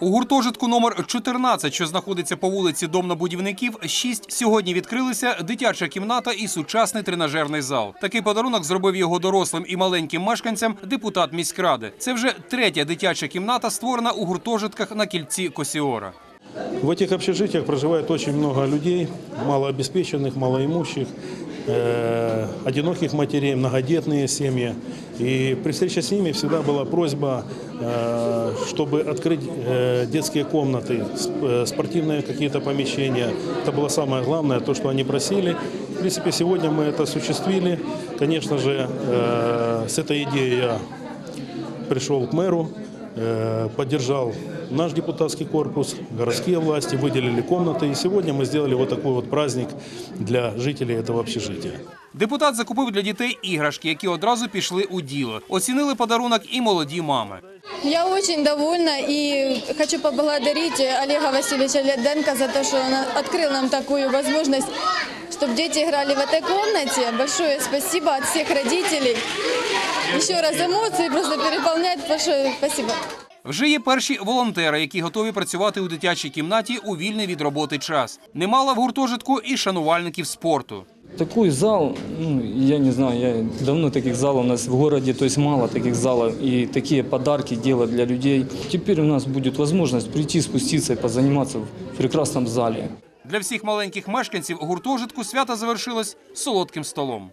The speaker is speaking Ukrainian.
У гуртожитку номер 14, що знаходиться по вулиці Домнобудівників, 6, сьогодні відкрилися дитяча кімната і сучасний тренажерний зал. Такий подарунок зробив його дорослим і маленьким мешканцям депутат міськради. Це вже третя дитяча кімната, створена у гуртожитках на кільці Косіора. В этих общежитиях проживает очень много людей, малообеспеченных, малоимущих, э, одиноких матерей, многодетные семьи. И при встрече с ними всегда была просьба, э, чтобы открыть э, детские комнаты, сп- э, спортивные какие-то помещения. Это было самое главное, то, что они просили. В принципе, сегодня мы это осуществили. Конечно же, э, с этой идеей я пришел к мэру, э, поддержал наш депутатский корпус, городские власти, выделили комнаты. И сегодня мы сделали вот такой вот праздник для жителей этого общежития. Депутат закупив для дітей іграшки, які одразу пішли у діло. Оцінили подарунок і молоді мами. Я очень довольна и хочу поблагодарить Олега Васильевича Ляденко за то, что он открыл нам такую возможность, чтобы дети играли в этой комнате. Большое спасибо от всех родителей. Еще раз эмоции просто переполняют. Большое спасибо. Вже є перші волонтери, які готові працювати у дитячій кімнаті у вільний від роботи час. Немало в гуртожитку і шанувальників спорту. Такой зал, ну, я не знаю, я давно таких залов у нас в городе, то есть мало таких залов, и такие подарки делать для людей. Теперь у нас будет возможность прийти, спуститься и позаниматься в прекрасном зале. Для всіх маленьких мешканців гуртожитку свято завершилось солодким столом.